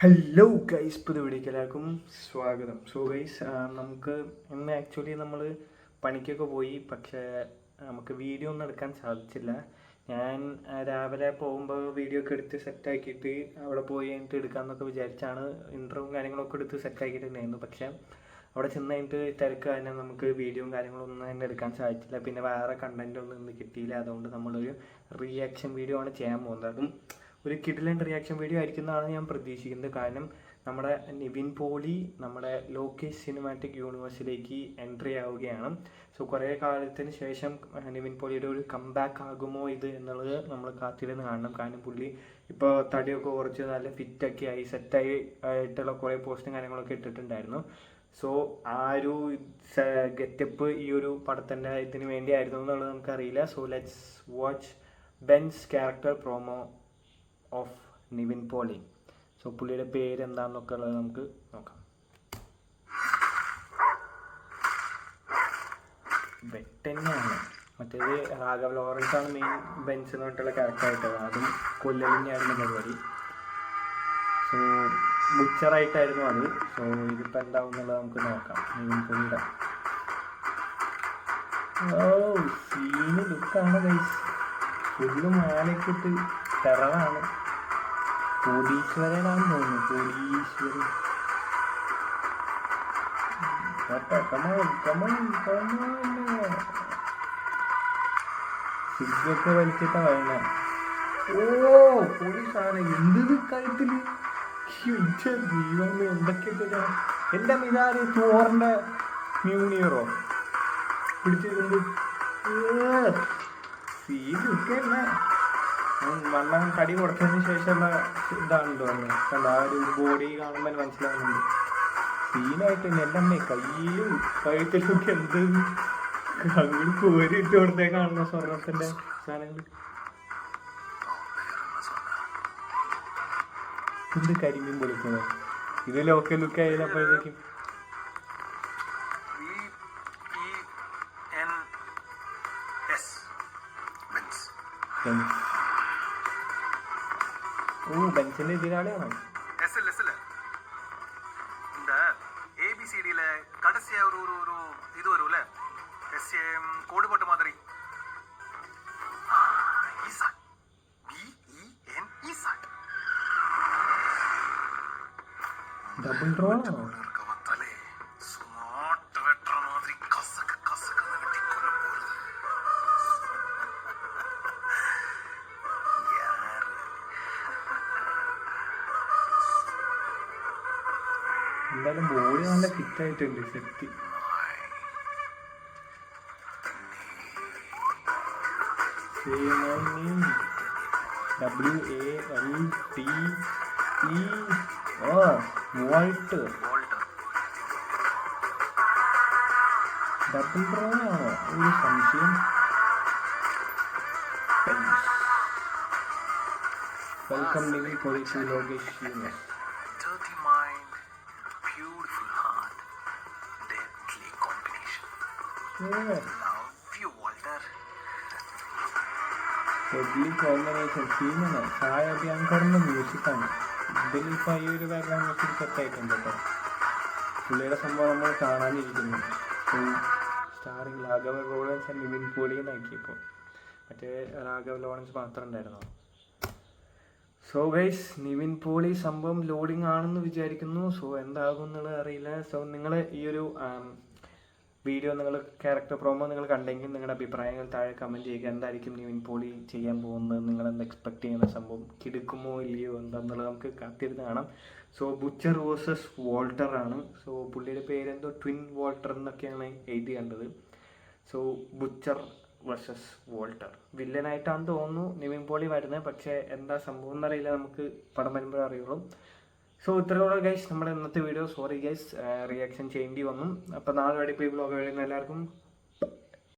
Hello guys പുതിയ വീഡിയോക്ക് എല്ലാവർക്കും സ്വാഗതം സോ ഗൈസ് നമുക്ക് ഇന്ന് ആക്ച്വലി നമ്മൾ പണിക്കൊക്കെ പോയി പക്ഷേ നമുക്ക് വീഡിയോ ഒന്നും എടുക്കാൻ സാധിച്ചില്ല. ഞാൻ രാവിലെ പോകുമ്പോൾ വീഡിയോ ഒക്കെ എടുത്ത് സെറ്റ് ആക്കിയിട്ട് അവിടെ പോയി കഴിഞ്ഞിട്ട് എടുക്കാമെന്നൊക്കെ വിചാരിച്ചാണ് ഇൻട്രോവും കാര്യങ്ങളൊക്കെ എടുത്ത് സെറ്റ് ആക്കിയിട്ടുണ്ടായിരുന്നു പക്ഷേ അവിടെ ചെന്ന് കഴിഞ്ഞിട്ട് തിരക്ക് കാരണം നമുക്ക് വീഡിയോയും കാര്യങ്ങളൊന്നും തന്നെ എടുക്കാൻ സാധിച്ചില്ല. പിന്നെ വേറെ കണ്ടന്റൊന്നും ഇന്ന് കിട്ടിയില്ല. അതുകൊണ്ട് നമ്മളൊരു റിയാക്ഷൻ വീഡിയോ ആണ് ചെയ്യാൻ പോകുന്നത്. അതും ഒരു കിഡിലൻ റിയാക്ഷൻ വീഡിയോ ആയിരിക്കുന്നതാണ് ഞാൻ പ്രതീക്ഷിക്കുന്നത്. കാരണം നമ്മുടെ നിവിൻ പോളി നമ്മുടെ ലോകേഷ് സിനിമാറ്റിക് യൂണിവേഴ്സിലേക്ക് എൻട്രി ആവുകയാണ്. സോ കുറേ കാലത്തിന് ശേഷം നിവിൻ പോളിയുടെ ഒരു കംബാക്ക് ആകുമോ ഇത് എന്നുള്ളത് നമ്മൾ കാത്തിരുന്ന് കാണണം. കാരണം പുള്ളി ഇപ്പോൾ തടിയൊക്കെ കുറച്ച് നല്ല ഫിറ്റൊക്കെ ആയി സെറ്റായി ആയിട്ടുള്ള കുറേ പോസ്റ്റും കാര്യങ്ങളൊക്കെ ഇട്ടിട്ടുണ്ടായിരുന്നു. സോ ആ ഒരു ഗെറ്റപ്പ് ഈ ഒരു പടത്തിന്റെ ഇതിന് വേണ്ടിയായിരുന്നു എന്നുള്ളത് നമുക്കറിയില്ല. So let's watch Benz character promo of Nivin Pauly so പുള്ളിയുടെ പേര് എന്താണെന്നൊക്കെ ഉള്ളത് നമുക്ക് നോക്കാം. വെട്ടന്നെയാണ്. മറ്റേത് രാഘവ് ലോറൻസ് ആണ് മെയിൻ ബെൻസ് എന്ന് പറഞ്ഞിട്ടുള്ള ക്യാരക്ടർ അതും കൊല്ലലിനെയായിരുന്നു പരിപാടി. സോ ബുച്ചറായിട്ടായിരുന്നു അത്. സോ ഇതിപ്പോൾ എന്താവും എന്നുള്ളത് നമുക്ക് നോക്കാം. നിവിൻ പോളിയുടെ ഓ സീന് ലുക്കാണ് ഗൈസ് ഫുള്ള് മാലയൊക്കെ ഇട്ട് ടെററാണ് കോടീശ്വരനാണെന്ന് തോന്നുന്നു കോടീശ്വരൻ. സിഗൊക്കെ വലിച്ചിട്ടാ വരണ. ഓ പോലീസാണ് എന്ത് കഴുത്തിൽ ദൈവം എന്തൊക്കെ എന്റെ മിതാര് ചോറിന്റെ മ്യൂണിയറോ? പിടിച്ചിരുന്നത്. സീനൊക്കെയല്ല വണ്ണം കടി കൊടുത്തതിന് ശേഷമുള്ള ഇതാണല്ലോ അന്ന് കണ്ട ആ ഒരു ബോഡി കാണുമ്പോൾ മനസ്സിലാവുന്നുണ്ട്. സീനായിട്ട് എന്റെ അമ്മേ കയ്യിലും കഴുത്തിലും ഒക്കെ എന്ത് കവിൾ കോരിയിട്ട് കൊടുത്തേ കാണുന്ന സ്വർണത്തിന്റെ സാധനങ്ങൾ എന്ത് കരിമീൻ പൊളിക്കുന്നത് ഇത് ലോക്കൽ ലുക്ക് ആയപ്പോഴത്തേക്കും V ஊ பென் சின்ன தினாலே அவன். எஸ்எல் எஸ்எல் இந்த ஏபிசிடியில் கடைசியாக ஒரு ஒரு ஒரு இது வரும்ல? எஸ்ஏஎம் கோடு போட்ட மாதிரி. ஈசாட் பிஇஎன் ஈசாட் டபுள் ரோல் എന്തായാലും ബോഡി നല്ല ഫിറ്റ് ആയിട്ടുണ്ട് സെറ്റ് ഡബിൾ ഡ്രോയിലാണോ ഒരു സംശയം. വെൽക്കം ലോകേഷ് മ്യൂസിക്കാണ് ഇതിൽ ഈ ഒരു ബാക്ക്ഗ്രൗണ്ട് മ്യൂസിക് സെറ്റ് ആയിട്ടുണ്ട് കേട്ടോ പുള്ളിയുടെ സംഭവം നമ്മൾ കാണാനിരിക്കുന്നു starring Raghava Lawrence and Nivin Pauly എന്നാക്കിയപ്പോൾ മറ്റേ രാഘവ ലോറൻസ് മാത്രം ഉണ്ടായിരുന്നു സോ ഗൈസ് നിവിൻ പോളി സംഭവം ലോഡിങ് ആണെന്ന് വിചാരിക്കുന്നു. സോ എന്താകും എന്നുള്ളത് അറിയില്ല. സോ നിങ്ങൾ ഈ ഒരു വീഡിയോ നിങ്ങൾ ക്യാരക്ടർ പ്രോമോ നിങ്ങൾ കണ്ടെങ്കിൽ നിങ്ങളുടെ അഭിപ്രായങ്ങൾ താഴെ കമന്റ് ചെയ്യുക. എന്തായിരിക്കും നിവിൻ പോളി ചെയ്യാൻ പോകുന്നത്? നിങ്ങൾ എന്ത് എക്സ്പെക്ട് ചെയ്യുന്ന സംഭവം? കിടക്കുമോ ഇല്ലയോ എന്താണെന്നുള്ളത് നമുക്ക് കാത്തിരുന്ന് കാണാം. സോ ബുച്ചർ വേഴ്സസ് വോൾട്ടർ ആണ്. സോ പുള്ളിയുടെ പേരെന്തോ? ട്വിൻ വോൾട്ടർ എന്നൊക്കെയാണ് എഴുതി കണ്ടത്. സോ ബുച്ചർ വേഴ്സസ് വോൾട്ടർ വില്ലനായിട്ടാണെന്ന് തോന്നുന്നു. നിവിൻ പോളി വരുന്നത്. പക്ഷേ എന്താ സംഭവം എന്നറിയില്ല. നമുക്ക് പടം വരുമ്പോഴേ അറിയുള്ളൂ. സോ ഇത്രയോടെ ഗൈസ് നമ്മുടെ ഇന്നത്തെ വീഡിയോ സോറി ഗൈസ് റിയാക്ഷൻ ചെയ്യേണ്ടി വന്നു. അപ്പോൾ നാളെ വരെ ഇപ്പോൾ ഈ ബ്ലോഗ് കഴിയുന്ന എല്ലാവർക്കും